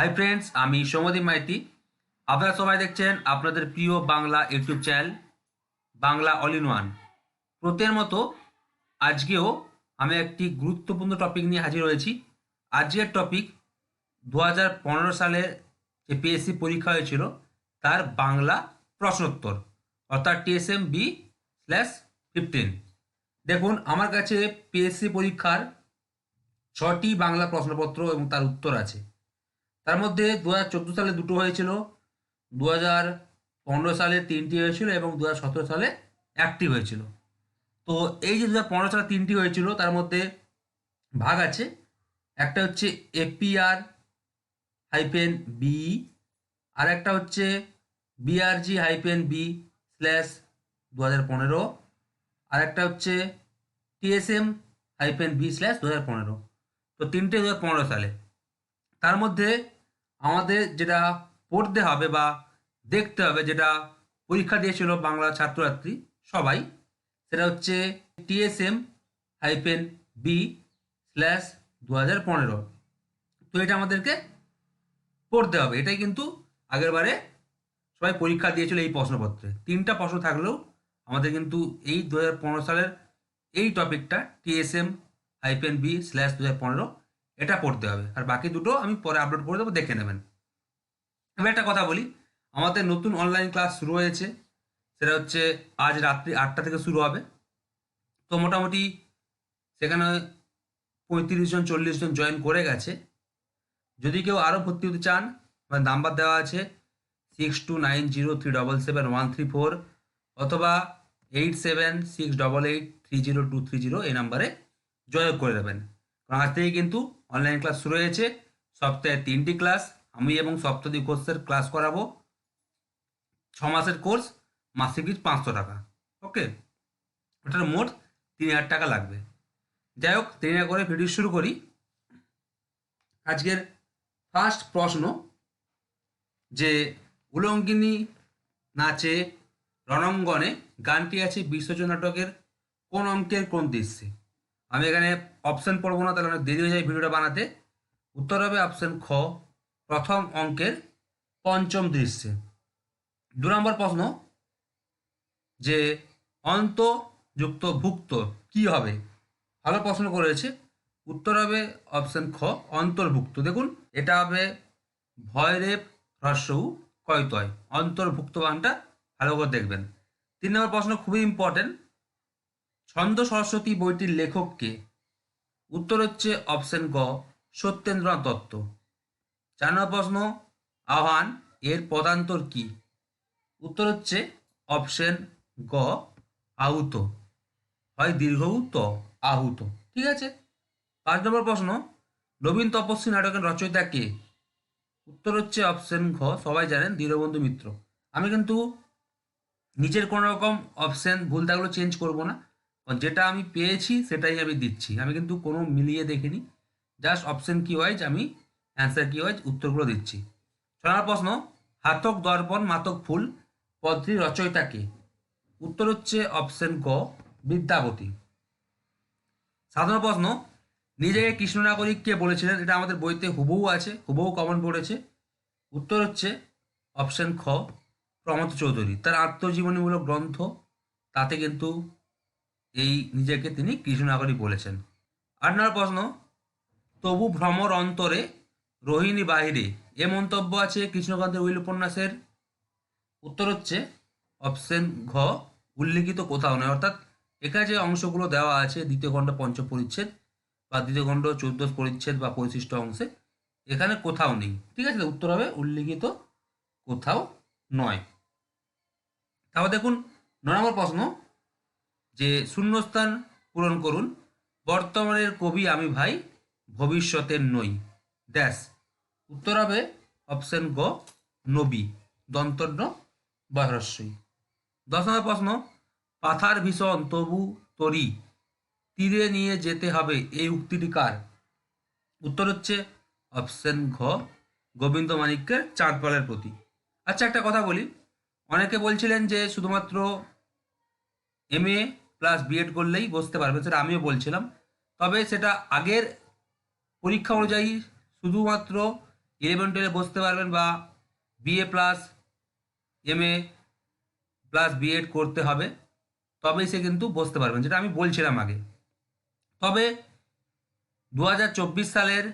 Hi friends আমি সৌমদীপ মাইতি। আপনারা সবাই দেখছেন আপনাদের প্রিয় Bangla YouTube channel, Bangla all in one. প্রত্যেকের মতো আজকেও আমি একটি গুরুত্বপূর্ণ টপিক নিয়ে হাজির হয়েছি। আজকের টপিক দু হাজার পনেরো সালে যে পিএসসি পরীক্ষা হয়েছিল, তার বাংলা প্রশ্নোত্তর, অর্থাৎ টিএসএম বি স্ল্যাশ ফিফটিন দেখুন, আমার কাছে পিএসসি পরীক্ষার ছটি বাংলা প্রশ্নপত্র এবং তার উত্তর আছে। তার মধ্যে দু হাজার চোদ্দ সালে দুটো হয়েছিল দু হাজার পনেরো সালে তিনটি হয়েছিল এবং দু হাজার সতেরো সালে একটি হয়েছিল। তো এই যে দু হাজার পনেরো সালে তিনটি হয়েছিল, তার মধ্যে ভাগ আছে। একটা হচ্ছে এপিআর হাইপেন বি আর একটা হচ্ছে বিআরজি হাইপেন বি স্ল্যাশ দু হাজার পনেরো আর একটা হচ্ছে টিএসএম হাইপেন বি স্ল্যাশ দু হাজার পনেরো। তো তিনটে দু হাজার পনেরো সালে। তার মধ্যে আমাদের যেটা পড়তে হবে বা দেখতে হবে যেটা পরীক্ষা দিয়েছিল বাংলা ছাত্রছাত্রী সবাই, সেটা হচ্ছে টিএসএম হাইপেন বি স্ল্যাশ দু হাজার পনেরো। তো এটা আমাদেরকে পড়তে হবে। এটাই কিন্তু আগের বারে সবাই পরীক্ষা দিয়েছিল এই প্রশ্নপত্রে। তিনটা প্রশ্ন থাকলেও আমাদের কিন্তু এই দু হাজার পনেরো সালের এই টপিকটা টিএসএম হাইপেন বি স্ল্যাশ দু হাজার পনেরো এটা পড়তে হবে। আর বাকি দুটো আমি পরে আপলোড করে দেবো, দেখে নেবেন। এবার একটা কথা বলি, আমাদের নতুন অনলাইন ক্লাস শুরু হয়েছে, সেটা হচ্ছে আজ রাত্রি আটটা থেকে শুরু হবে। তো মোটামুটি সেখানে পঁয়ত্রিশ জন, চল্লিশ জন জয়েন করে গেছে। যদি কেউ আরও ভর্তি হতে চান, আমার নাম্বার দেওয়া আছে six two nine zero three double seven one three four অথবা eight seven six double eight three zero two three zero এই নাম্বারে যোগাযোগ করে দেবেন। আজ থেকে কিন্তু অনলাইন ক্লাস শুরু হয়েছে। সপ্তাহে তিনটি ক্লাস আমি এবং সপ্তাহী কোর্সের ক্লাস করাবো। ছ মাসের কোর্স মাসিক ফিস পাঁচশো টাকা। ওকে ওটার মোট তিন হাজার টাকা লাগবে। যাই হোক তিন হাজার করে ভিডিও শুরু করি। আজকের ফার্স্ট প্রশ্ন, যে উলঙ্গিনী নাচে রণাঙ্গনে গানটি আছে বিশ্বজ নাটকের কোন অঙ্কের কোন দৃশ্যে? আমি এখানে অপশন পড়ব না, তাহলে অনেক দেরি হয়ে যায় ভিডিওটা বানাতে। উত্তর হবে অপশন খ, প্রথম অঙ্কের পঞ্চম দৃশ্যে। দু নম্বর প্রশ্ন, যে অন্ত যুক্ত ভুক্ত কি হবে? ভালো প্রশ্ন করেছে। উত্তর হবে অপশন খ, অন্তর্ভুক্ত। দেখুন, এটা হবে ভয়রেব হ্রস্বউ কয়তয় অন্তর্ভুক্ত গানটা ভালো করে দেখবেন। তিন নম্বর প্রশ্ন খুবই ইম্পর্টেন্ট ছন্দ সরস্বতী বইটির লেখককে উত্তর হচ্ছে অপশন গ সত্যেন্দ্রনাথ দত্ত। চার নম্বর প্রশ্ন, আহ্বান, এর পদান্তর কি? উত্তর হচ্ছে অপশন গ, আহুত। হয় দীর্ঘ ত আহুত। ঠিক আছে? পাঁচ নম্বর প্রশ্ন, নবীন তপস্বী নাটকের রচয়িতা কে? উত্তর হচ্ছে অপশন ঘ, সবাই জানেন, দীনবন্ধু মিত্র। আমি কিন্তু নিজের কোনো রকম অপশন ভুল থাকলে চেঞ্জ করব না। যেটা আমি পেয়েছি, সেটাই আমি দিচ্ছি। আমি কিন্তু কোনো মিলিয়ে দেখিনি। জাস্ট অপশন কি ওয়াইজ আমি অ্যান্সার কি ওয়াইজ উত্তরগুলো দিচ্ছি। ছ নম্বর প্রশ্ন, হাতক দর্পণ, মাতক ফুল পদটির রচয়িতা কে? উত্তর হচ্ছে অপশন ক, বিদ্যাপতি। সাধারণ প্রশ্ন, নিজেকে কৃষ্ণ নাগরিক কে বলেছিলেন? এটা আমাদের বইতে হুবহু আছে, হুবহু কমন পড়েছে। উত্তর হচ্ছে অপশন খ, প্রমথ চৌধুরী। তার আত্মজীবনীমূলক গ্রন্থ, তাতে কিন্তু এই নিজেকে তিনি কৃষ্ণ নাগরিক বলেছেন। আট নম্বর প্রশ্ন, তবু ভ্রমর অন্তরে রোহিণী বাহিরে এ মন্তব্য আছে কৃষ্ণকান্তের উইল উপন্যাসের উত্তর হচ্ছে, অপশন ঘ, উল্লিখিত কোথাও নয়। অর্থাৎ এখানে যে অংশগুলো দেওয়া আছে, দ্বিতীয় খণ্ড পঞ্চ পরিচ্ছেদ বা দ্বিতীয় খণ্ড চৌদ্দ পরিচ্ছেদ বা পরিশিষ্ট অংশে, এখানে কোথাও নেই। ঠিক আছে, উত্তর হবে উল্লিখিত কোথাও নয়। তারপর দেখুন, ন নম্বর প্রশ্ন যে শূন্যস্থান পূরণ করুন। বর্তমানের কবি আমি ভাই ভবিষ্যতের নই। ড্যাশ উত্তর হবে অপশন গ, নবী। দন্তন্য বহরস্বই দশ নম্বর প্রশ্ন, পাথার ভীষণ, তবু তরি। তীরে নিয়ে যেতে হবে এই উক্তিটি কার? উত্তর হচ্ছে অপশন ঘ, গোবিন্দ মানিক্যের চাঁদপালের প্রতি। আচ্ছা একটা কথা বলি। অনেকে বলছিলেন যে শুধুমাত্র এম এ প্লাস বিএড করলেই বসতে পারবে, সেটা আমিও বলছিলাম। তবে সেটা আগের পরীক্ষা অনুযায়ী শুধুমাত্র ইলেভেন টুয়েলভে বসতে পারবেন বা BA plus M A plus BEd করতে হবে, তবেই সে কিন্তু বসতে পারবেন যেটা আমি বলছিলাম আগে। তবে দু হাজার চব্বিশ সালের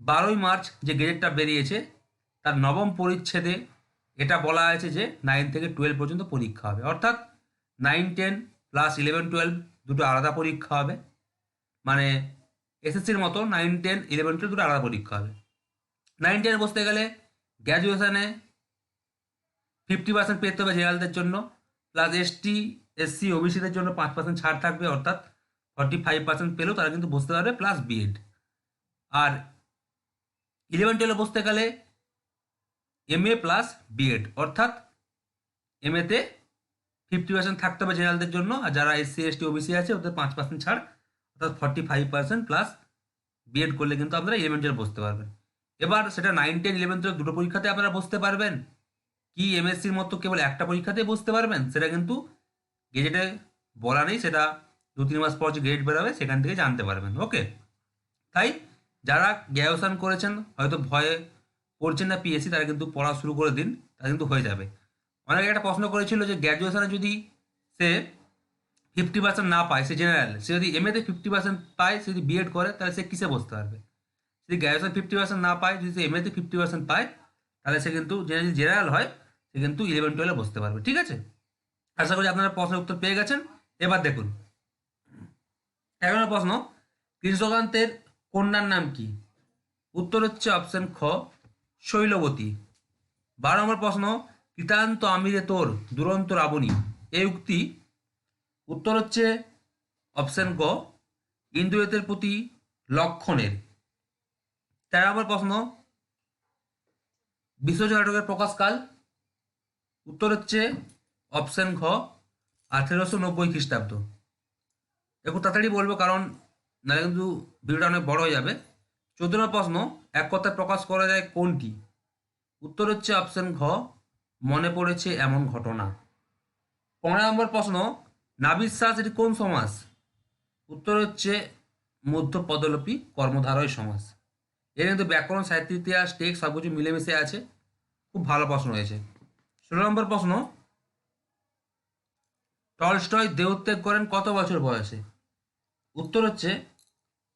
বারোই মার্চ যে গেজেটটা বেরিয়েছে, তার নবম পরিচ্ছেদে এটা বলা হয়েছে যে নাইন থেকে টুয়েলভ পর্যন্ত পরীক্ষা হবে। অর্থাৎ nine ten plus eleven twelve দুটো আলাদা পরীক্ষা হবে। মানে এসএসসির মতো নাইন টেন ইলেভেন টুয়েলভ দুটো আলাদা পরীক্ষা হবে। নাইন টেনে বসতে গেলে গ্র্যাজুয়েশানে ফিফটি পার্সেন্ট পেতে হবে জেনারেলদের জন্য প্লাস এসটি এসসি ওবিসিদের জন্য পাঁচ পার্সেন্ট ছাড় থাকবে, অর্থাৎ ফর্টি ফাইভ পার্সেন্ট পেলেও তারা কিন্তু বসতে পারবে প্লাস বিএড আর ইলেভেন টুয়েলভে বসতে গেলে M A plus B Ed অর্থাৎ এম এতে ফিফটি পার্সেন্ট থাকতে হবে জেনারেলদের জন্য, আর যারা এসসি এসটি ওবিসি আছে, ওদের পাঁচ পার্সেন্ট ছাড়, অর্থাৎ forty five percent plus BEd করলে কিন্তু আপনারা ইলেভেন টুয়েলভ বসতে পারবেন। এবার সেটা নাইন টেন ইলেভেন টুয়েলভ দুটো পরীক্ষাতে আপনারা বসতে পারবেন। কি এমএসসির মতো কেবল একটা পরীক্ষাতে বসতে পারবেন? সেটা কিন্তু গেজেটে বলা নেই, সেটা দু, তিন মাস পর যে গ্রেড বেরোবে, সেখান থেকে জানতে পারবেন। ওকে তাই যারা গ্র্যাজুয়েশন করেছেন, হয়তো ভয়ে করছেন না পিএসসি তারা কিন্তু পড়া শুরু করে দিন তারা কিন্তু হয়ে যাবে। অনেকে একটা প্রশ্ন করেছিল যে গ্র্যাজুয়েশনে যদি সে ফিফটি পার্সেন্ট না পায়, সে জেনারেল সে যদি এমএতে ফিফটি পার্সেন্ট পায়, সে যদি বিএড করে, তাহলে সে কিসে বসতে পারবে? যদি গ্র্যাজুয়েশন ফিফটি পার্সেন্ট না পায়, যদি সে এম এতে ফিফটি পার্সেন্ট পায়, তাহলে সে কিন্তু যদি জেনারেল হয়, সে কিন্তু ইলেভেন টুয়েলভে বসতে পারবে, ঠিক আছে? আশা করি আপনারা প্রশ্নের উত্তর পেয়ে গেছেন। এবার দেখুন। নম্বর প্রশ্ন, কৃষ্ণকান্তের কন্যার নাম কি? উত্তর হচ্ছে অপশন খ, শৈলবতী। বারো নম্বর প্রশ্ন কৃতান্ত আমিরে তোর দুরন্ত রাবণী। এই উক্তি উত্তর হচ্ছে অপশন গ ইন্দ্রিয়তের প্রতি লক্ষণের। তেরো নম্বর প্রশ্ন বিশ্বজ নাটকের প্রকাশকাল? উত্তর হচ্ছে অপশন ঘ, আঠেরোশো নব্বই খ্রিস্টাব্দ। একটু তাড়াতাড়ি বলব কারণ নাহলে কিন্তু ভিডিওটা অনেক বড় হয়ে যাবে। চোদ্দ নম্বর প্রশ্ন, এক কথায় প্রকাশ করা যায় কোনটি? উত্তর হচ্ছে অপশন ঘ মনে পড়েছে এমন ঘটনা। পনেরো নম্বর প্রশ্ন নাবিশ্বাস এটি কোন সমাস উত্তর হচ্ছে মধ্য পদলোপী কর্মধারয় সমাস এর কিন্তু ব্যাকরণ, সাহিত্য, ইতিহাস টেক সব কিছু মিলেমিশে আছে। খুব ভালো প্রশ্ন হয়েছে। ষোলো নম্বর প্রশ্ন, টলস্টয় দেহত্যাগ করেন কত বছর বয়সে? উত্তর হচ্ছে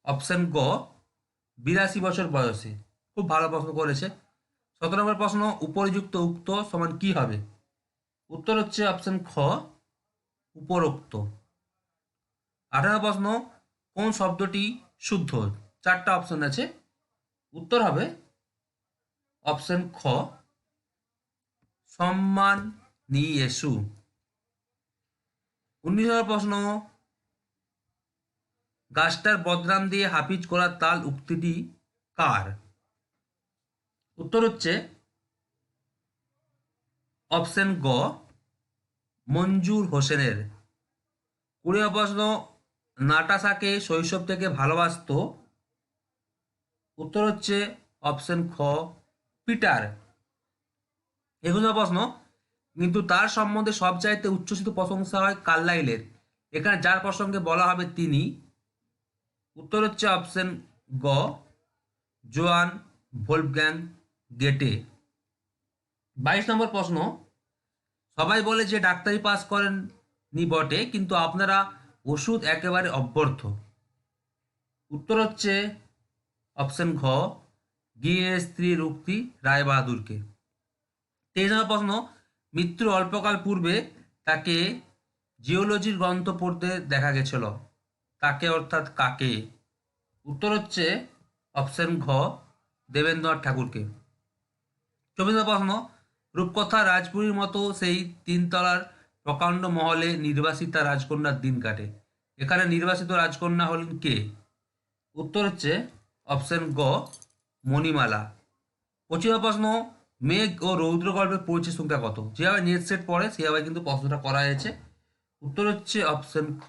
অপশন গ, বিরাশি বছর বয়সে। খুব ভালো প্রশ্ন করেছে। সতেরো নম্বর প্রশ্ন, উপরিযুক্ত উক্ত সমান কি হবে? উত্তর হচ্ছে অপশন খ, উপরোক্ত। আঠারো প্রশ্ন, কোন শব্দটি শুদ্ধ? চারটা অপশন আছে। উত্তর হবে অপশন খ সম্মান নিয়েসু উনিশ নম্বর প্রশ্ন, গাছটার বদনাম দিয়ে হাফিজ করার তাল উক্তিটি কার? উত্তর হচ্ছে অপশন গ, মঞ্জুর হোসেনের। কুড়ি প্রশ্ন নাটাসাকে শৈশব থেকে ভালোবাসত। উত্তর হচ্ছে অপশন খ, পিটার। এগুলো প্রশ্ন। কিন্তু তার সম্বন্ধে সবচাইতে উচ্ছ্বসিত প্রশংসা হয় কার্লাইলের। এখানে যার প্রসঙ্গে বলা হবে তিনি। উত্তর হচ্ছে অপশন গ, জোয়ান ভোলফগ্যাং গেটে বাইশ নম্বর প্রশ্ন, সবাই বলে যে ডাক্তারি পাস করেন নি বটে, কিন্তু আপনারা ওষুধ একেবারে অব্যর্থ। উত্তর হচ্ছে অপশন ঘ গিয়ে স্ত্রীর উক্তি রায়বাহাদুরকে। তেইশ নম্বর প্রশ্ন, মৃত্যুর অল্পকাল পূর্বে তাকে জিওলজির গ্রন্থ পড়তে দেখা গেছিল। তাকে অর্থাৎ কাকে? উত্তর হচ্ছে অপশন ঘ, দেবেন্দ্রনাথ ঠাকুরকে। চব্বিশ প্রশ্ন রূপকথা রাজপুরীর মতো সেই তিনতলার প্রকাণ্ড মহলে নির্বাসিতা রাজকন্যার দিন কাটে। এখানে নির্বাসিত রাজকন্যা হলেন কে? উত্তর হচ্ছে অপশন গ, মণিমালা। পঁচিশ প্রশ্ন, মেঘ ও রৌদ্র গল্পের পরিচয় সংখ্যা কত? যেভাবে নেট সেট পড়ে সেভাবে কিন্তু প্রশ্নটা করা হয়েছে। উত্তর হচ্ছে অপশন খ,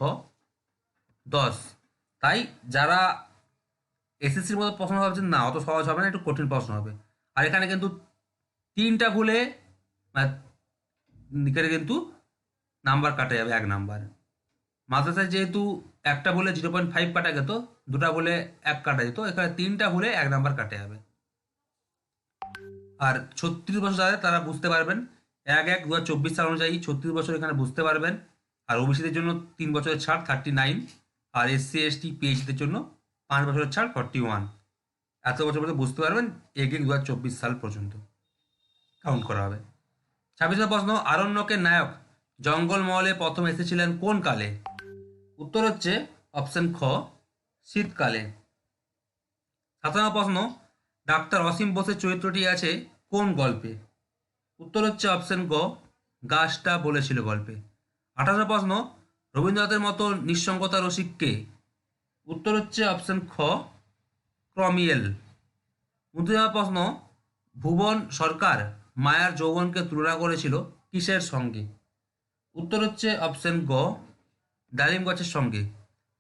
দশ। তাই যারা এসএসসির মতো প্রশ্ন ভাবছেন, না, অত সহজ হবে না, একটু কঠিন প্রশ্ন হবে। আর এখানে কিন্তু তিনটা ভুলে মানে কিন্তু নাম্বার কাটা যাবে, এক নাম্বার। মাদ্রাসায় যেহেতু একটা বলে জিরো পয়েন্ট ফাইভ কাটা যেত দুটা বলে এক কাটা যেত, এখানে তিনটা ভুলে এক নাম্বার কাটা যাবে। আর ছত্রিশ বছর যাদের, তারা বুঝতে পারবেন, এক এক দু হাজার চব্বিশ সাল অনুযায়ী ছত্রিশ বছর এখানে বুঝতে পারবেন। আর ওবিসিদের জন্য তিন বছরের ছাড় থার্টি নাইন আর এসসি এসটি পিএইচডিদের জন্য পাঁচ বছরের ছাড় ফর্টি ওয়ান এত বছর পর্যন্ত বুঝতে পারবেন এগিয়ে দু হাজার চব্বিশ সাল পর্যন্ত। কাউন্ট করা হবে। ছাব্বিশ প্রশ্ন, আরণ্যকের নায়ক জঙ্গলমহলে প্রথম এসেছিলেন কোন কালে? উত্তর হচ্ছে অপশন খ, শীতকালে। সাত নম্বর প্রশ্ন, ডাক্তার অসীম বোসের চরিত্রটি আছে কোন গল্পে? উত্তর হচ্ছে অপশন গ, গাছটা বলেছিল গল্পে। নম্বর প্রশ্ন, রবীন্দ্রনাথের মতো নিঃসঙ্গতা রসিককে উত্তর হচ্ছে অপশন খ, ক্রমিয়েল। উনত্রিশ প্রশ্ন, ভুবন সরকার মায়ার যৌবনকে তুলনা করেছিল কিসের সঙ্গে? উত্তর হচ্ছে অপশন গ, ডালিম গাছের সঙ্গে।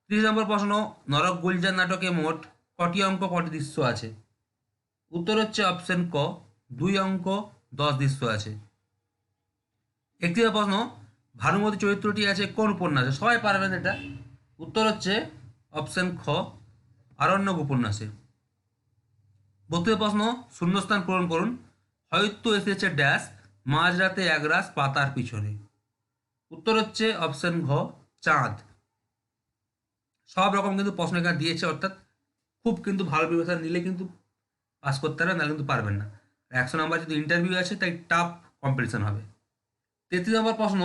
ত্রিশ নম্বর প্রশ্ন, নরক গুলজার নাটকে মোট কটি অঙ্ক, কটি দৃশ্য আছে? উত্তর হচ্ছে অপশন ক, দুই অঙ্ক, দশ দৃশ্য আছে। একটি প্রশ্ন, ভানুমতি চরিত্রটি আছে কোন উপন্যাসে? সবাই পারবেন এটা। উত্তর হচ্ছে অপশন খ, আরণ্যক উপন্যাসে। বত্রিশ প্রশ্ন, শূন্যস্থান পূরণ করুন। হয়তো এসেছে ড্যাশ, মাঝরাতে একরাশ পাতার পিছনে। উত্তর হচ্ছে অপশন ঘ, চাঁদ। সব রকম কিন্তু প্রশ্ন এখানে দিয়েছে, অর্থাৎ খুব কিন্তু ভালো বিবেচনা নিলে কিন্তু পাস করতে পারবেন, নাহলে কিন্তু পারবেন না। একশো নাম্বার যদি ইন্টারভিউ আছে, তাই টাফ কম্পিটিশন হবে। তেত্রিশ নম্বর প্রশ্ন,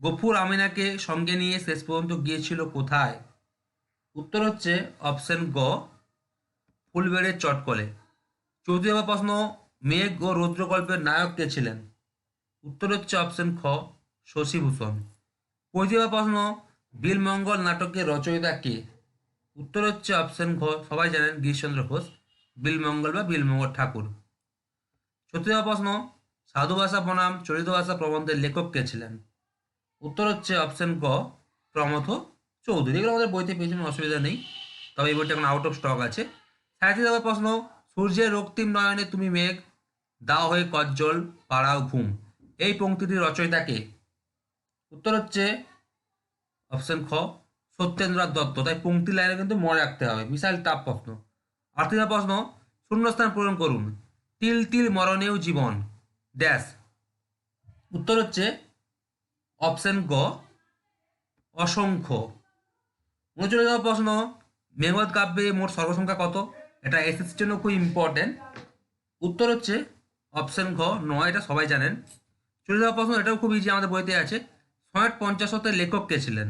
গফুর আমিনাকে সঙ্গে নিয়ে শেষ পর্যন্ত গিয়েছিল কোথায়? উত্তর হচ্ছে অপশন গ, ফুলবেড়ের চটকলে। চৌত্রিশ নম্বর প্রশ্ন মেঘ ও রৌদ্র গল্পের নায়ক কে ছিলেন? উত্তর হচ্ছে অপশন খ, শশীভূষণ। নম্বর প্রশ্ন, বিলমঙ্গল নাটকের রচয়িতা কে? উত্তর হচ্ছে অপশন ঘ সবাই জানেন গিরিশচন্দ্র ঘোষ, বিলমঙ্গল বা বিলমঙ্গল ঠাকুর। ছত্রিশ প্রশ্ন, সাধু ভাষা বনাম চরিত ভাষা প্রবন্ধের লেখক কে ছিলেন? উত্তর হচ্ছে অপশন ক প্রমথ চৌধুরী। এগুলো আমাদের বইতে পেয়েছেন অসুবিধা নেই। তবে এই বইটা এখন আউট অফ স্টক আছে। নম্বর প্রশ্ন, সূর্যের রক্তিম নয়নে তুমি মেঘ দাও হয়ে কজ্জল, পাড়াও ঘুম। এই পংক্তিটির রচয়িতা কে? উত্তর হচ্ছে অপশন খ, সত্যেন্দ্রনাথ দত্ত। তাই পংক্তি লাইনে কিন্তু মনে রাখতে হবে। বিশাল তাপ প্রশ্ন। আর্থিক প্রশ্ন, শূন্যস্থান পূরণ করুন। তিল তিল মরণেও জীবন। ড্যাশ। উত্তর হচ্ছে অপশন গ, অসংখ্য। উনচল্লিশ প্রশ্ন মেঘমত কাব্যে মোট সর্বসংখ্যা কত? এটা এসএসসির জন্য খুব ইম্পর্টেন্ট উত্তর হচ্ছে অপশন ঘ নয় এটা সবাই জানেন। চল্লিশ নম্বর প্রশ্ন, এটাও খুব ইজি আমাদের বইতে আছে। সয়েট পঞ্চাশতের লেখক কে ছিলেন?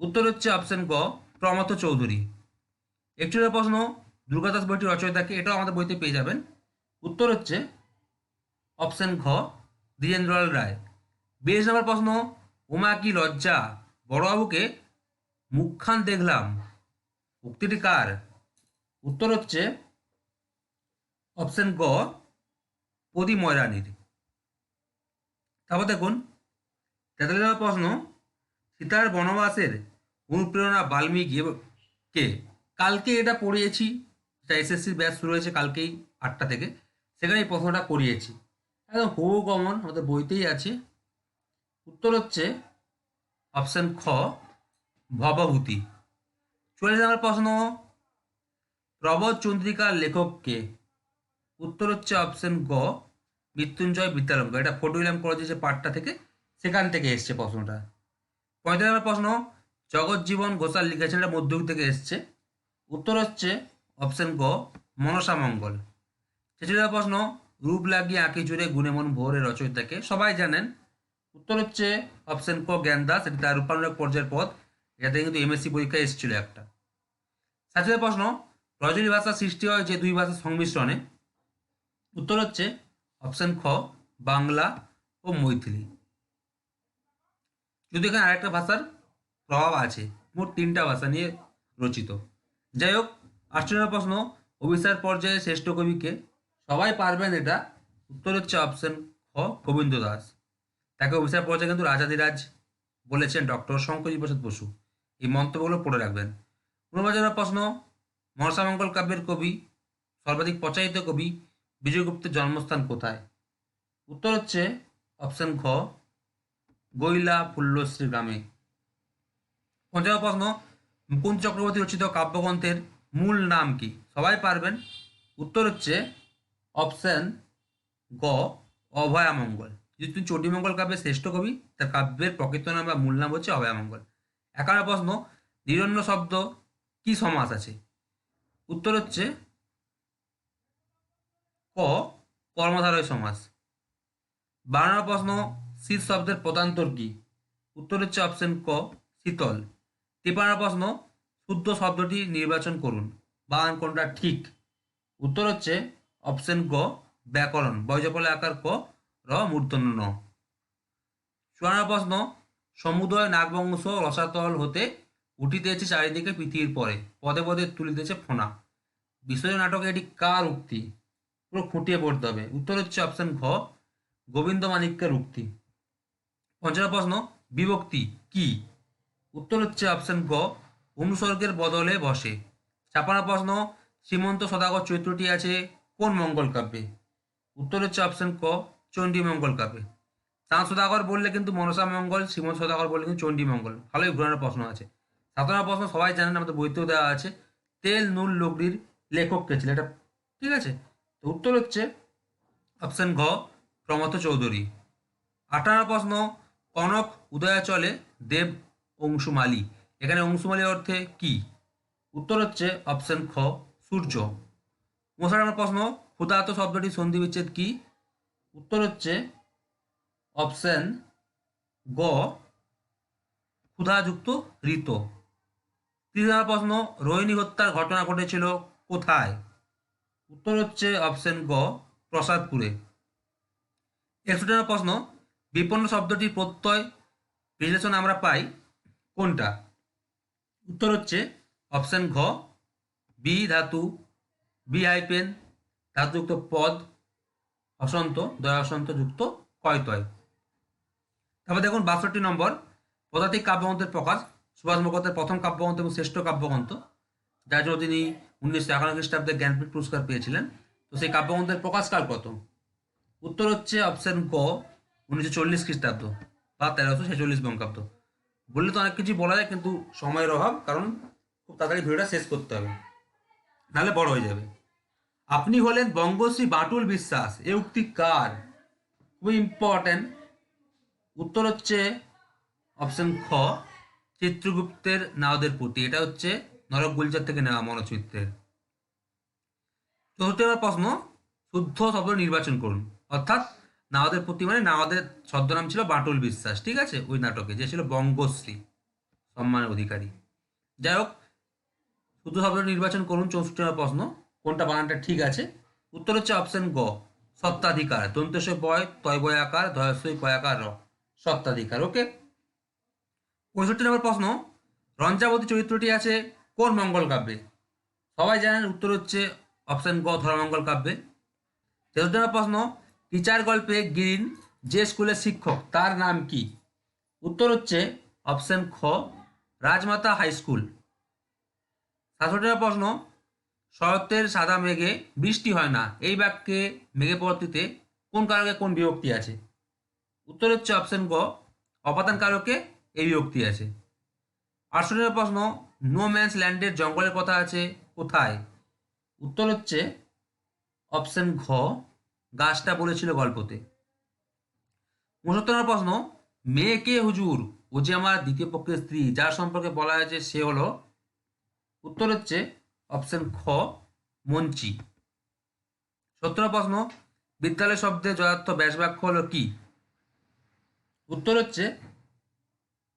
উত্তর হচ্ছে অপশন গ প্রমথ চৌধুরী। একচল্লিশ প্রশ্ন দুর্গাদাস বইটি রচয়িতাকে এটাও আমাদের বইতে পেয়ে যাবেন। উত্তর হচ্ছে অপশন ঘ দ্বিজেন্দ্রলাল রায়। বিশ নম্বর প্রশ্ন, উমা কি লজ্জা? বড়বাবুকে মুখখান দেখলাম। উক্তিটি কার? উত্তর হচ্ছে অপশন গ পদি ময়রানির তারপর দেখুন তেতাল্লিশ নম্বর প্রশ্ন, সীতার বনবাসের অনুপ্রেরণা বাল্মীকি কে? কালকে এটা পড়িয়েছি, এটা এসএসসির ব্যাচ শুরু হয়েছে কালকেই, আটটা থেকে। সেখানে এই প্রশ্নটা করিয়েছি একদম হুবু গমন আমাদের বইতেই আছে। উত্তর হচ্ছে অপশন খ, ভবভূতি। চল্লিশ নম্বর প্রশ্ন প্রবোধ চন্দ্রিকার লেখক কে? উত্তর হচ্ছে অপশন গ, মৃত্যুঞ্জয় বিদ্যালঙ্ক এটা ফোর্ট উইলিয়াম কলেজের যে পার্টটা থেকে সেখান থেকে এসছে প্রশ্নটা। পঁয়তাল্লিশ নম্বর প্রশ্ন জগজ্জীবন ঘোষাল লিখেছেন এটা মধ্যযুগ থেকে এসছে। উত্তর হচ্ছে অপশন গ, মনসা মঙ্গল। ছেচল্লিশ প্রশ্ন, রূপ লাগিয়ে আঁকি জুড়ে গুণেমন ভোরের রচয়িতাকে, সবাই জানেন। উত্তর হচ্ছে অপশন ক জ্ঞানদাস এটা তার রূপান্তরিক পর্যায়ের পদ এটাতে কিন্তু এমএসসি পরীক্ষায় এসেছিল একটা। সাতচল্লিশ প্রশ্ন, রজনী ভাষা সৃষ্টি হয় যে দুই ভাষার সংমিশ্রণে। উত্তর হচ্ছে অপশন খ, বাংলা ও মৈথিলি। যদি এখানে আরেকটা ভাষার প্রভাব আছে, মোট তিনটা ভাষা নিয়ে রচিত। যাই হোক আটচল্লিশ প্রশ্ন অভিসার পর্যায়ে শ্রেষ্ঠ কবিকে সবাই পারবেন এটা? উত্তর হচ্ছে অপশন খ, গোবিন্দ দাস। তাকে অভিসার পর্যায়ে কিন্তু রাজাধিরাজ বলেছেন ডক্টর শঙ্করী প্রসাদ বসু। এই মন্তব্যগুলো পড়ে রাখবেন। ঊনপঞ্চাশ প্রশ্ন, মনসামঙ্গল কাব্যের কবি, সর্বাধিক প্রচারিত কবি বিজয়গুপ্তের জন্মস্থান কোথায়? উত্তর হচ্ছে অপশন ঘ, গৈলা ফুল্লশ্রী গ্রামে। পঞ্চম প্রশ্ন, মুকুন্দ চক্রবর্তী রচিত কাব্যগ্রন্থের মূল নাম কি? সবাই পারবেন? উত্তর হচ্ছে অপশন গ, অভয়ামঙ্গল। যদি তুমি চণ্ডীমঙ্গল কাব্যের শ্রেষ্ঠ কবি, তার কাব্যের প্রকৃত নাম বা মূল নাম হচ্ছে অভয়ামঙ্গল। একান্ন প্রশ্ন নিরন্য শব্দ কি সমাস আছে? উত্তর হচ্ছে ক, কর্মধারয় সমাস বারো প্রশ্ন, শীত শব্দের পদান্তর কি? উত্তর হচ্ছে অপশন ক, শীতল। তিপান্ন প্রশ্ন, শুদ্ধ শব্দটি নির্বাচন করুন বানান কোনটা ঠিক? উত্তর হচ্ছে অপশন গ, ব্যাকরণ বৈজপলে আকার ক, র, মূর্ধন্য ন। চুয়ান্ন প্রশ্ন, সমুদয় নাগবংশ রসাতল হতে উঠিতেছে চারিদিকে পৃথিবীর পরে, পদে পদে তুলিতেছে ফোনা। বিশ্বজ নাটকে এটি কার উক্তি? পুরো খুঁটিয়ে পড়তে হবে। উত্তর হচ্ছে অপশন ঘ, গোবিন্দ মানিক্যের উক্তি। পঞ্চম প্রশ্ন, বিভক্তি কি? উত্তর হচ্ছে অপশন গ অনুসর্গের বদলে বসে। ছাপান্ন প্রশ্ন, শ্রীমন্ত সদাগর চরিত্রটি আছে কোন মঙ্গল কাব্যে? উত্তর হচ্ছে অপশন ক, চণ্ডী মঙ্গল কাব্যে। চাঁদ সদাগর বললে কিন্তু মনসা মঙ্গল, শ্রীমন্ত সদাগর বললে কিন্তু চণ্ডী মঙ্গল। ভালোই ঘুরানোর প্রশ্ন আছে। সাতান্ন প্রশ্ন সবাই জানেন, আমাদের বইতেও দেওয়া আছে। তেল নুল লোকটির লেখক কে ছিল এটা ঠিক আছে? তো উত্তর হচ্ছে অপশন ঘ, প্রমথ চৌধুরী। আঠারো প্রশ্ন, কনক উদয়াচলে দেব অংশুমালী। এখানে অংশুমালী অর্থে কি? উত্তর হচ্ছে অপশন খ, সূর্য। উনষাট প্রশ্ন ক্ষুধাত শব্দটি সন্ধি বিচ্ছেদ কি? উত্তর হচ্ছে অপশন গ, ক্ষুধাযুক্ত ঋত। নম্বর প্রশ্ন, রোহিণী হত্যার ঘটনা ঘটেছিল কোথায়? উত্তর হচ্ছে অপশন গ, প্রসাদপুরে। নম্বর প্রশ্ন, বিপন্ন শব্দটির প্রত্যয় বিশ্লেষণ আমরা পাই কোনটা? উত্তর হচ্ছে অপশন ঘ, বি ধাতু, বি হাইপেন, ধাতুযুক্ত পদ, অসন্ত, দয় অসন্ত যুক্ত কয়তয়। তারপর দেখুন বাষট্টি নম্বর, পদাতিক কাব্যগ্রন্থের প্রকাশ, সুভাষ মুখোপাধ্যায়ের প্রথম কাব্যগ্রন্থ এবং শ্রেষ্ঠ কাব্যগ্রন্থ, যার জন্য তিনি উনিশশো একান্ন খ্রিস্টাব্দে জ্ঞানপীঠ পুরস্কার পেয়েছিলেন। তো সেই কাব্যগ্রন্থের প্রকাশকাল কত? উত্তর হচ্ছে অপশন ক, উনিশশো চল্লিশ খ্রিস্টাব্দ বা তেরোশো ছেচল্লিশ বঙ্গাব্দ। বললে তো অনেক কিছু বলা যায় কিন্তু সময়ের অভাব, কারণ খুব তাড়াতাড়ি ভিডিওটা শেষ করতে হবে। নাহলে বড় হয়ে যাবে। আপনি হলেন বঙ্গশ্রী বাটুল বিশ্বাস, এ উক্তি কার? খুবই ইম্পর্টেন্ট উত্তর হচ্ছে অপশন খ, চিত্রগুপ্তের নাওদের প্রতি এটা হচ্ছে নরক গুলজার থেকে নেওয়া মনচিত্রের চতুর্থ নম্বর প্রশ্ন, শুদ্ধ শব্দ নির্বাচন করুন। অর্থাৎ নাওদের প্রতি মানে নাওদের ছদ্মনাম ছিল বাটুল বিশ্বাস, ঠিক আছে? ওই নাটকে, যে ছিল বঙ্গশ্রী, সম্মানের অধিকারী। যাই হোক, শুদ্ধ শব্দ নির্বাচন করুন, চৌষট্টি প্রশ্ন, কোনটা বানানটা ঠিক আছে? উত্তর হচ্ছে অপশন গ, সত্ত্বাধিকার দন্তেশ বয়, তয় বয় আকার, ধয়স্বই কয়াকার র, সত্ত্বাধিকার, ওকে? পঁয়ষট্টি নম্বর প্রশ্ন, রঞ্জাবতী চরিত্রটি আছে কোন মঙ্গল কাব্যে? সবাই জানেন উত্তর হচ্ছে অপশন গ ধর্মমঙ্গল কাব্যে। নম্বর প্রশ্ন টিচার গল্পে গ্রিন যে স্কুলের শিক্ষক, তার নাম কি? উত্তর হচ্ছে অপশন খ, রাজমাতা হাই স্কুল সাতষট্টি প্রশ্ন, শরতের সাদা মেঘে বৃষ্টি হয় না? এই বাক্যে মেঘে পরবর্তীতে কোন কারকে কোন বিভক্তি আছে? উত্তর হচ্ছে অপশন গ অপাদান কারকে এই বিভক্তি আছে। আটষট্টি প্রশ্ন নো ম্যানস ল্যান্ডের জঙ্গলের কথা আছে, কোথায়? উত্তর হচ্ছে অপশন ঘ, গাছটা বলেছিল গল্পতে। নম্বর প্রশ্ন, মেয়ে কে হুজুর? ও যে আমার দ্বিতীয় পক্ষের স্ত্রী, যার সম্পর্কে বলা হয়েছে সে হলো? উত্তর হচ্ছে অপশন খ, মঞ্চি। সত্তর প্রশ্ন, বিদ্যালয় শব্দে যথার্থ ব্যাস বাক্য হলো কি? উত্তর হচ্ছে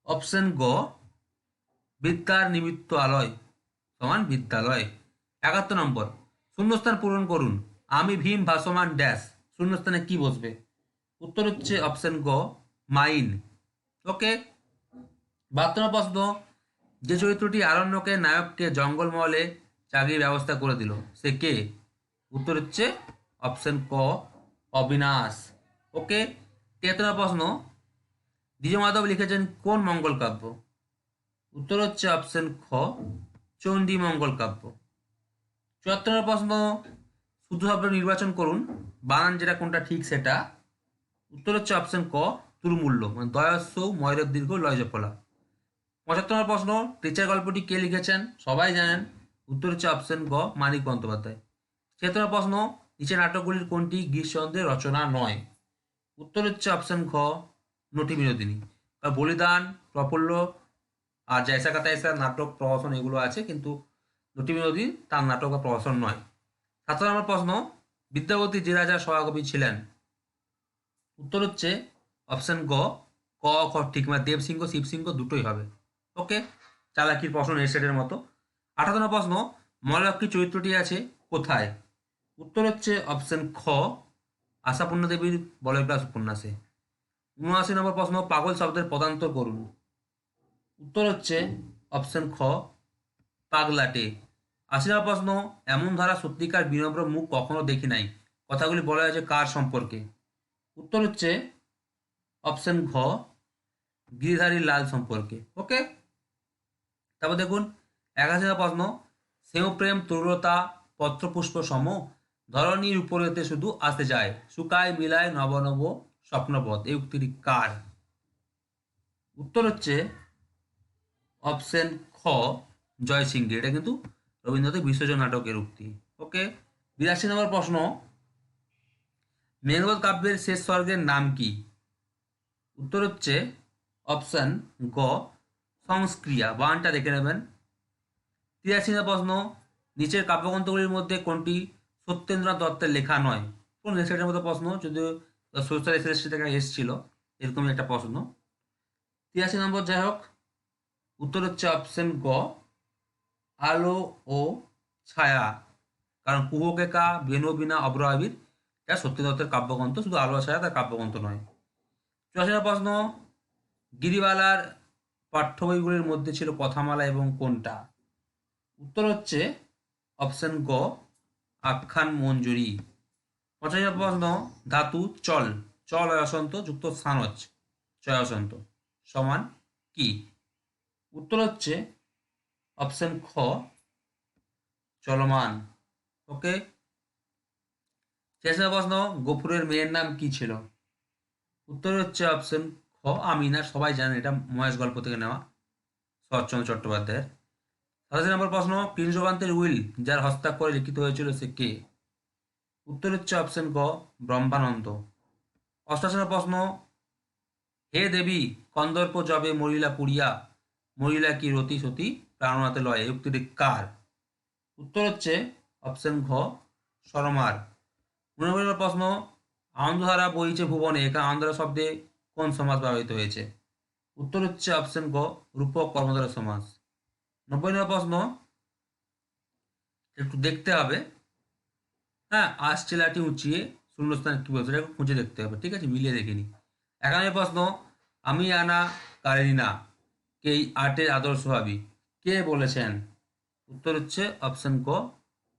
অপশন গ বিদ্যার নিমিত্ত আলয় সমান বিদ্যালয়। একাত্তর নম্বর, শূন্যস্থান পূরণ করুন। আমি ভীম ভাসমান ড্যাশ। শূন্যস্থানে কি বসবে? উত্তর হচ্ছে অপশন গ, মাইন। ওকে বাহাত্তর প্রশ্ন, যে চরিত্রটি আরণ্যকে, নায়ককে জঙ্গলমহলে চাকরির ব্যবস্থা করে দিল, সে কে? উত্তর হচ্ছে অপশন ক, অবিনাশ। ওকে তিয়াত্তর প্রশ্ন দ্বিজ মাধব লিখেছেন কোন মঙ্গল কাব্য? উত্তর হচ্ছে অপশন খ, চণ্ডী মঙ্গল কাব্য। চুয়াত্তর প্রশ্ন শুদ্ধ শব্দ নির্বাচন করুন, বানান যেটা কোনটা ঠিক সেটা। উত্তর হচ্ছে অপশন ক তুরমূল্য মানে দয়াস্য ময়ূরের দীর্ঘ লয়জফলা পঁচাত্তর প্রশ্ন, টিচার গল্পটি কে লিখেছেন? সবাই জানেন। উত্তর হচ্ছে অপশন গ, মানিক বন্দ্যোপাধ্যায়। ছিয়াত্তর প্রশ্ন নিচে নাটকগুলির কোনটি গিরিশচন্দ্রের রচনা নয়? উত্তর হচ্ছে অপশন খ, নটি বিনোদিনী। বলিদান, প্রফুল্ল আর জয়সা কাতা নাটক প্রহসন এগুলো আছে, কিন্তু নটি বিনোদিনী তার নাটক বা প্রহসন নয়। সতেরো নম্বর প্রশ্ন বিদ্যাপতি যে রাজা সভাকবি ছিলেন? উত্তর হচ্ছে অপশন গ, ক, খ, ঠিক মানে দেবসিংহ শিবসিংহ দুটোই হবে। ওকে, চালাকির প্রশ্ন এর মতো। আঠারো নম্বর প্রশ্ন মলক্ষী চরিত্রটি আছে কোথায়? উত্তর হচ্ছে অপশন খ, আশাপূর্ণা দেবীর বলয়প্রাস উপন্যাসে। উনআশি নম্বর প্রশ্ন, পাগল শব্দের পদান্তর করুন। উত্তর হচ্ছে অপশন খ পাগলাটে। আশি নম্বর প্রশ্ন এমন ধারা সত্যিকার বিনম্র মুখ কখনো দেখি নাই। কথাগুলি বলা হয়েছে কার সম্পর্কে? উত্তর হচ্ছে অপশন ঘ গিরিধারী লাল সম্পর্কে। ওকে? তারপর দেখুন একাশি নম্বর প্রশ্ন প্রেম তরুলতা পত্রপুষ্প সম ধরণীর উপরেতে শুধু আসতে যায় শুকায় মিলায় নবনব স্বপ্নপথ এই উক্তিটি কার? উত্তর হচ্ছে অপশন খ, জয় সিংহ এটা কিন্তু রবীন্দ্রনাথের বিসর্জন নাটকের উক্তি। ওকে? বিরাশি নম্বর প্রশ্ন। মেঘবত কাব্যের শেষ স্বর্গের নাম কি? উত্তর হচ্ছে অপশন গ, সংস্ক্রিয়া। বানটা দেখে নেবেন। তিরাশি নম্বর প্রশ্ন, নিচের কাব্যগ্রন্থগুলির মধ্যে কোনটি সত্যেন্দ্রনাথ দত্তের লেখা নয়? কোন লেখাটার মতো প্রশ্ন? যদিও সোশ্যাল এসএসসি থেকে এসেছিল, এরকমই একটা প্রশ্ন। তিরাশি নম্বর যাই হোক উত্তর হচ্ছে অপশন গ, আলো ও ছায়া। কারণ কুহকেকা বেনবিনা অব্রহাবির এটা সত্যি দত্তের কাব্যগ্রন্থ, শুধু আলো ছায়া তার কাব্যগ্রন্থ নয়। চুরাশি প্রশ্ন, গিরিবালার পাঠ্য বইগুলির মধ্যে ছিল কথামালা এবং কোনটা? উত্তর হচ্ছে অপশন গ, আখ্যান মঞ্জুরি। পঁচাশি প্রশ্ন, ধাতু, চল। চল, অসন্ত, যুক্ত স্থানচ চয়, অসন্ত। সমান কি? উত্তর হচ্ছে অপশন খ, চলমান। ওকে? শেষ প্রশ্ন, গফুরের মেয়ের নাম কি ছিল? উত্তর হচ্ছে অপশন খ, আমিনা, সবাই জানেন এটা মহেশ গল্প থেকে নেওয়া, শরৎচন্দ্র চট্টোপাধ্যায়ের। সাতাশি নম্বর প্রশ্ন কৃষ্ণকান্তের উইল, যার হস্তাক্ষরে লিখিত হয়েছিল সে কে? উত্তর হচ্ছে অপশন গ, ব্রহ্মানন্দ। অষ্টাশি প্রশ্ন, হে দেবী, কন্দর্প জবে মরিলা পুরিয়া মরিলা কি রতি সতী? প্রাণনাথে লয়। এই উক্তিটি কার? উত্তর হচ্ছে অপশন ঘ সরমার উননব্বই প্রশ্ন, আনন্দধারা বইছে ভুবনে এখানে আনন্দধারা শব্দে কোন সমাজ ব্যবহৃত হয়েছে? উত্তর হচ্ছে অপশন গ রূপক কর্মধারা সমাজ। নব্বই নম্বর প্রশ্ন, একটু দেখতে হবে। হ্যাঁ আজ চেলাটি উঁচিয়ে শূন্যস্থান কি বলছে? এটা খুঁজে দেখতে হবে, ঠিক আছে? মিলিয়ে দেখিনি একান্ন প্রশ্ন, আমি আনা কারেনিনা কে এই আর্টের আদর্শ ভাবি? কে বলেছেন? উত্তর হচ্ছে অপশন ক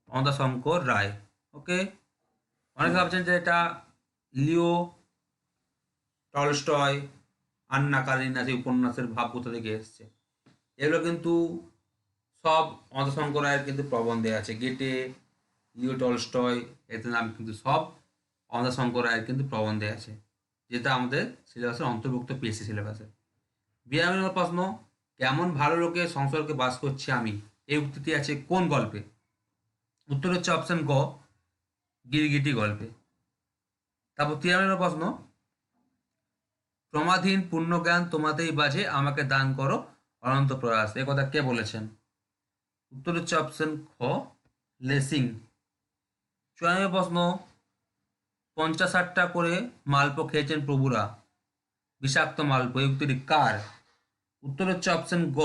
অমদাশঙ্কর রায়। ওকে? অনেকে ভাবছেন যে এটা লিও, টলস্টয়, আন্না কারিনা সেই উপন্যাসের ভাব কোথা থেকে এসছে? এগুলো কিন্তু সব অমদাশঙ্কর রায়ের কিন্তু প্রবন্ধে আছে। গেটে, লিও, টলস্টয়, এতে নাম কিন্তু সব অমদাশঙ্কর রায়ের কিন্তু প্রবন্ধে আছে। যেটা আমাদের সিলেবাসের অন্তর্ভুক্ত পিএসসি সিলেবাসে নম্বর প্রশ্ন, কেমন ভালো লোকে সংসর্গে বাস করছি আমি? এই উক্তিটি আছে কোন গল্পে? উত্তর হচ্ছে অপশন গ গিরগিটি গল্পে। তারপর তিরানব্বই প্রশ্ন, প্রমাধীন পূর্ণজ্ঞান তোমাতেই বাজে, আমাকে দান করো অনন্ত প্রয়াস। এ কথা কে বলেছেন? উত্তর হচ্ছে অপশন খ, লেসিং। চুরানব্বই প্রশ্ন, পঞ্চাশ ষাটটা করে মালপো খেয়েছেন প্রভুরা, বিষাক্ত মালপো, এই উক্তিটি কার? উত্তর হচ্ছে অপশন গ,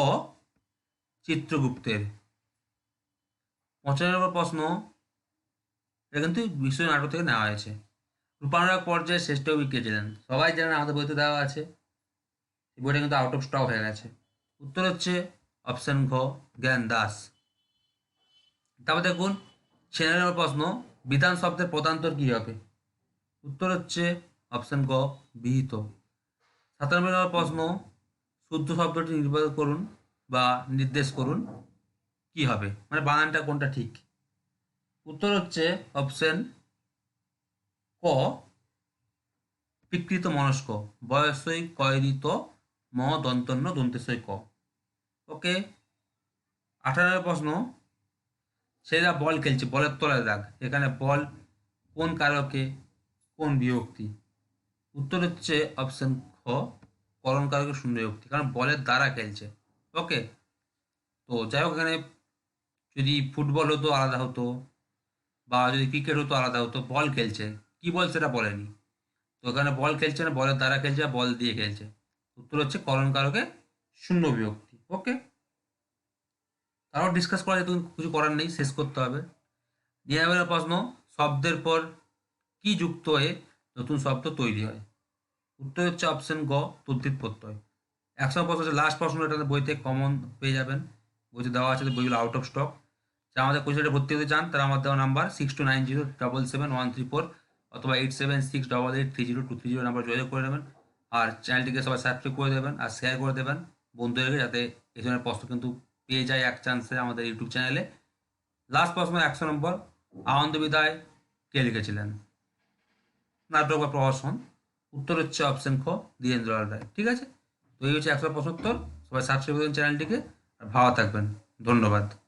চিত্রগুপ্তের। পঁচানব্বই প্রশ্ন, এটা কিন্তু বিশ্ব নাটক থেকে নেওয়া হয়েছে। রূপান্তরক পর্যায়ে শ্রেষ্ঠ কবি কে ছিলেন? সবাই জানেন আমাদের বইতে দেওয়া আছে। এই বইটা কিন্তু আউট অফ স্টক হয়ে গেছে। উত্তর হচ্ছে অপশন ঘ, জ্ঞান দাস। তারপর দেখুন ছেলে নম্বর প্রশ্ন, বিধান শব্দের পদান্তর কী হবে? উত্তর হচ্ছে অপশন গ বিহিত। সাতানব্বই নম্বর প্রশ্ন শুদ্ধ শব্দটি নির্বাচন করুন বা নির্দেশ করুন, কি হবে? মানে বানানটা কোনটা ঠিক? উত্তর হচ্ছে অপশন ক, বিকৃত মনস্ক, বয়সই কয়রিত ম, দন্তন্য দন্তেশই ক। ওকে? আঠারো প্রশ্ন, সেরা বল খেলছে, বলের তলায় দাগ। এখানে বল কোন কারকে, কোন বিভক্তি? উত্তর হচ্ছে অপশন খ করণ কারকে শূন্য বিভক্তি কারণ বলের দ্বারা খেলছে। ওকে তো যাই হোক, এখানে যদি ফুটবল হতো আলাদা হতো, বা যদি ক্রিকেট হতো আলাদা হতো, বল খেলছে। কি বল সেটা বলেনি। তো এখানে বল খেলছে না, বলের দ্বারা খেলছে, বল দিয়ে খেলছে। উত্তর হচ্ছে করণ কারকে শূন্য বিভক্তি। ওকে তারও ডিসকাস করা যেত কিছু করার নেই, শেষ করতে হবে। নিরামের প্রশ্ন, শব্দের পর কি যুক্ত হয়ে নতুন শব্দ তৈরি হয়? উত্তর হচ্ছে অপশন গ তদ্ধিত প্রত্যয়। একশো প্রশ্ন হচ্ছে লাস্ট প্রশ্ন, এটা বইতে কমন পেয়ে যাবেন। বইতে দেওয়া আছে বইগুলো আউট অফ স্টক যারা আমাদের কোচিংটা ভর্তি হতে চান, তারা আমার দেওয়া number six two nine zero double seven one three four অথবা eight seven six double eight three zero two three zero number যোগাযোগ করে নেবেন। আর চ্যানেলটিকে সবাই সাবস্ক্রাইব করে দেবেন আর শেয়ার করে দেবেন বন্ধুদেরকে, যাতে এই ধরনের প্রশ্ন কিন্তু পেয়ে যায় এক চান্সে আমাদের ইউটিউব চ্যানেলে লাস্ট প্রশ্ন একশো নম্বর, আনন্দ বিদায় কে লিখেছিলেন? নাটক বা প্রহসন? উত্তর হচ্ছে অপশন খ ধীরেন্দ্রলাল রায়। ঠিক আছে? তো এই হচ্ছে একশো পঁচাত্তর। সবাই সাবস্ক্রাইব করবেন চ্যানেলটিকে আর ভালো থাকবেন। ধন্যবাদ।